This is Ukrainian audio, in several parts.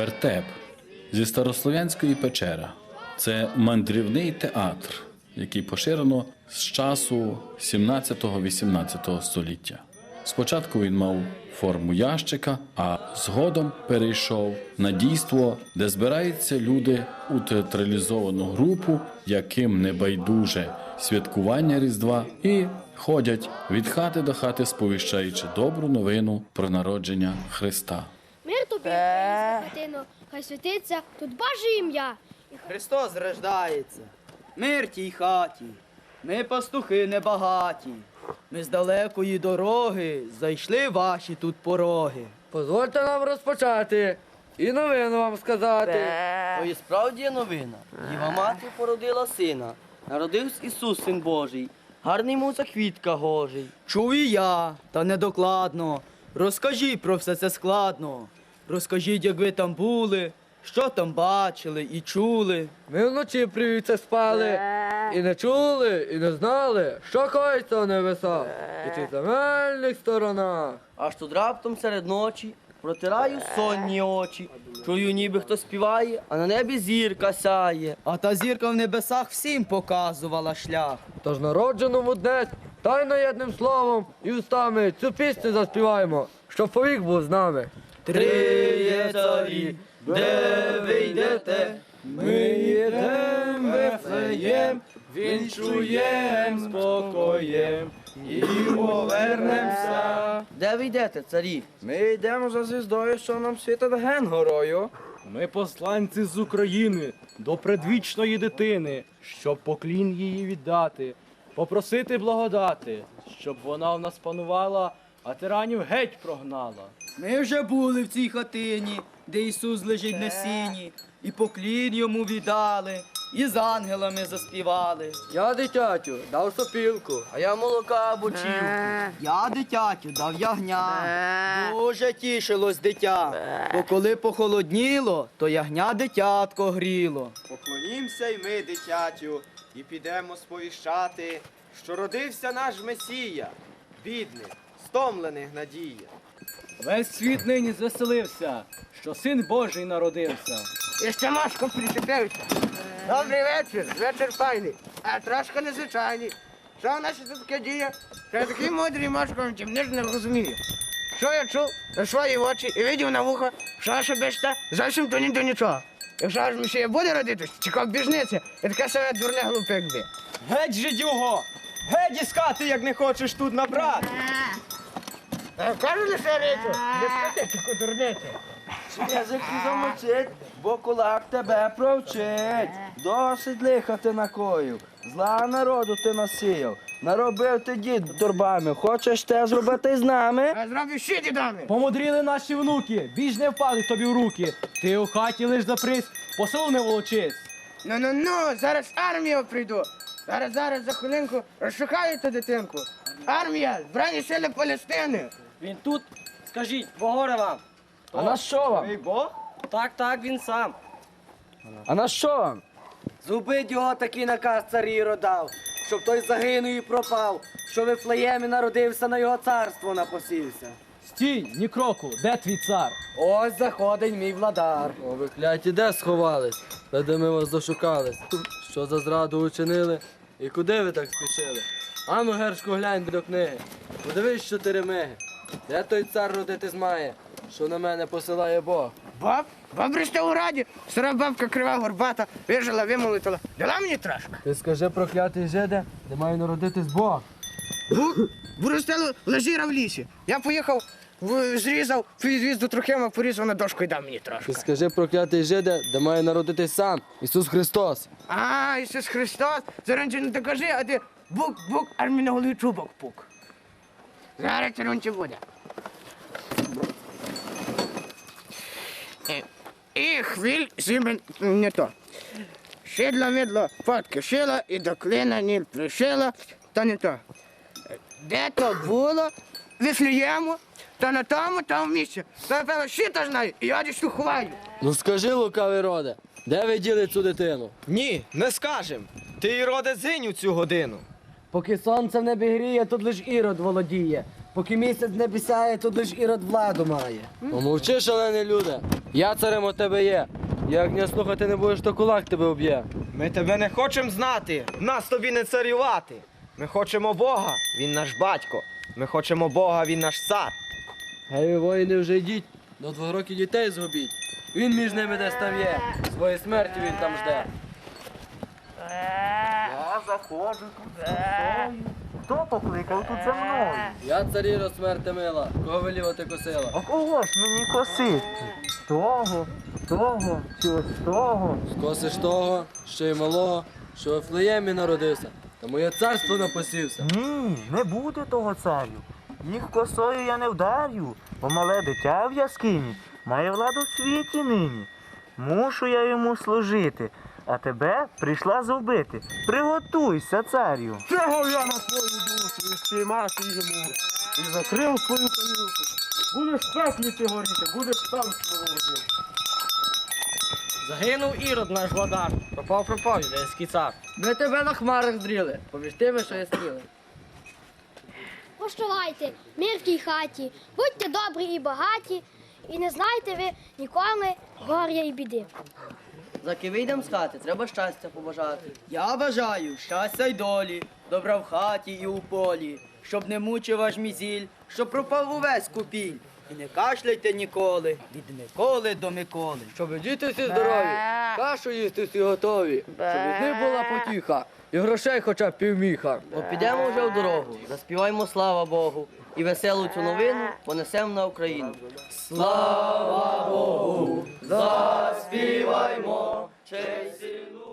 Вертеп зі старослов'янської печера. Це мандрівний театр, який поширено з часу 17-18 століття. Спочатку він мав форму ящика, а згодом перейшов на дійство, де збираються люди у театралізовану групу, яким не байдуже святкування Різдва, і ходять від хати до хати, сповіщаючи добру новину про народження Христа. Мир тобі, хай святиться тут Боже ім'я. Христос рождається. Мир тій хаті. Ми пастухи небагаті. Ми з далекої дороги зайшли ваші тут пороги. Позвольте нам розпочати і новину вам сказати. То і справді є новина. Діва мати породила сина. Народився Ісус, син Божий. Гарний муза квітка гожий. Чув і я, та недокладно. Розкажіть про все це складно. Розкажіть, як ви там були, що там бачили і чули. Ми вночі привіться спали, і не чули, і не знали, що коїться в небесах, і чи земельних сторонах. Аж тут раптом серед ночі протираю сонні очі. Чую, ніби хто співає, а на небі зірка сяє. А та зірка в небесах всім показувала шлях. Тож народженому днесь, тайно єдним словом і устами цю пісню заспіваємо, щоб повік був з нами. Три є царі, де ви йдете? Ми йдем Вифлеєм, вінчуєм спокоєм і повернемося. Де ви йдете, царі? Ми йдемо за звіздою, що нам світить ген горою. Ми посланці з України до предвічної дитини, щоб поклін її віддати, попросити благодати, щоб вона в нас панувала, а тиранів геть прогнала. Ми вже були в цій хатині, де Ісус лежить на сіні, і поклін йому віддали, і з ангелами заспівали. Я дитятю дав сопілку, А я молока бучів. Я дитятю дав ягня. Дуже тішилось дитя. Бо коли похолодніло, то ягня дитятко гріло. Поклонімося й ми, дитятю, і підемо сповіщати, що родився наш Месія, бідних, стомлених надія. Весь світ нині звеселився, що син Божий народився. Я ще Машко причепився. Добрий вечір, вечір файний, а трошки незвичайний. Що в нас тут таке діє? Що я такий мудрий Машко, тим не ж не розумію. Що я чув на свої очі і видів на вухо, що ваша бешта зовсім то ні до нічого. Якщо аж ще буде родитись, чекав біжниця, і таке себе дурне глупе якби. Геть жидюго! Геть із хати, як не хочеш тут набрати! А кажу лише речу, не скажи таку дурницю. Язик ти замочить, бо кулак тебе провчить. Досить лиха ти накоїв, зла народу ти насіяв. Наробив ти дід турбами, хочеш те зробити з нами? А зроблю ще дідами. Помудріли наші внуки, біж не впали тобі в руки. Ти у хаті лиш запрись, по селу не волочись. Ну ну ну, зараз армію прийду. Зараз, зараз за хвилинку розшукаю ту дитинку. Армія, Збройні сили Палестини. Він тут, скажіть, погоре вам. а на що вам? Ей Бог? Так, так, він сам. А на що вам? Зубить його такий наказ царі родав, щоб той загинув і пропав, що в Вифлеємі народився на його царство напосівся. Стій, ні кроку, де твій цар? Ось заходить мій владар. О, ви кляті де сховались? Де ми вас дошукались? Що за зраду учинили? І куди ви так спішили? Ану, гершку, глянь до книги. Подивись чотири миги. Де той цар родитись має, що на мене посилає Бог? Баб, баб росте у раді. Стара бабка крива горбата, вижила, вимолотила. Дала мені трошки. Ти скажи, проклятий жиде, де має народитись Бог. Бу, буростело лежіра в лісі. Я поїхав, в- зрізав, підвіз до Трохима, порізав на дошку і дав мені трошки. Ти скажи, проклятий жиде, де має народитись сам, Ісус Христос. А, Ісус Христос, зараз не докажи, а ти бук-бук, аж мені на голові чубок пук. Зараз це буде. Е, І хвиль зимен не то. Шидло мідло, фотки шила і до клина ніль пришила, то не то. Де то було? Вифлеєму, то на тому, тому місці. То напевно, ще то знаю, і я десь ховаю. Ну скажи, лукавий роде, де ви діли цю дитину? Ні, не скажем. Ти і роде зинь у цю годину. Поки сонце в небі гріє, тут лиш ірод володіє. Поки місяць не бісяє, то лиш ірод владу має. Помовчи, шалений люде. Я царем у тебе є. Як не слухати не будеш, то кулак тебе об'є. Ми тебе не хочемо знати, нас тобі не царювати. Ми хочемо Бога, він наш батько. Ми хочемо Бога, він наш цар. Гей, ви, воїни, вже йдіть. До двох років дітей згубіть. Він між ними десь там є. Своєї смерті він там жде. Заходжу тут Хто покликав тут за мною? Я царіро смерти мила. Кого веліво ти косила? А кого ж мені косити? Того, того, чи того. Скосиш того, що й малого, що в Ефлеємі народився. Та моє царство напосівся. Ні, не буде того царю. Їх косою я не вдарю, бо мале дитя в яскині має владу в світі нині. Мушу я йому служити, а тебе прийшла зубити. Приготуйся, царю. Чого я на свою душу і спіймати йому? І закрив свою каюку. Будеш в пеклі ти горіти, будеш там служити. Загинув ірод наш владар. Пропав пропав юдейський цар. Ми тебе на хмарах здріли, поміж тими, що є стріли. Прощавайте, мир в тій хаті, будьте добрі і багаті, і не знайте ви ніколи горя і біди. Заки вийдем з хати, треба щастя побажати. Я бажаю щастя й долі, добра в хаті і у полі, щоб не мучив ваш мізіль, щоб пропав увесь купіль. І не кашляйте ніколи, від Миколи до Миколи. Щоб діти всі здорові, кашу їсти всі готові, щоб з них була потіха, і грошей хоча б півміха. Бо підемо вже в дорогу, заспіваймо слава Богу, і веселу цю новину понесемо на Україну.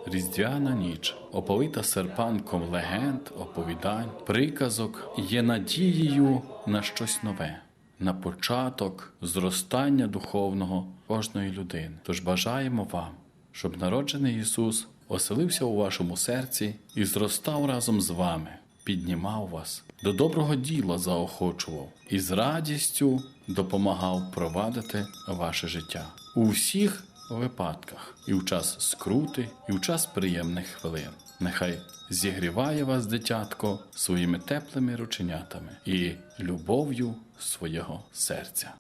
Різдвяна ніч, оповита серпанком легенд, оповідань, приказок, є надією на щось нове, на початок зростання духовного кожної людини. Тож бажаємо вам, щоб народжений Ісус оселився у вашому серці і зростав разом з вами, піднімав вас, до доброго діла заохочував і з радістю допомагав провадити ваше життя у всіх випадках, і в час скрути, і в час приємних хвилин. Нехай зігріває вас дитятко своїми теплими рученятами і любов'ю свого серця.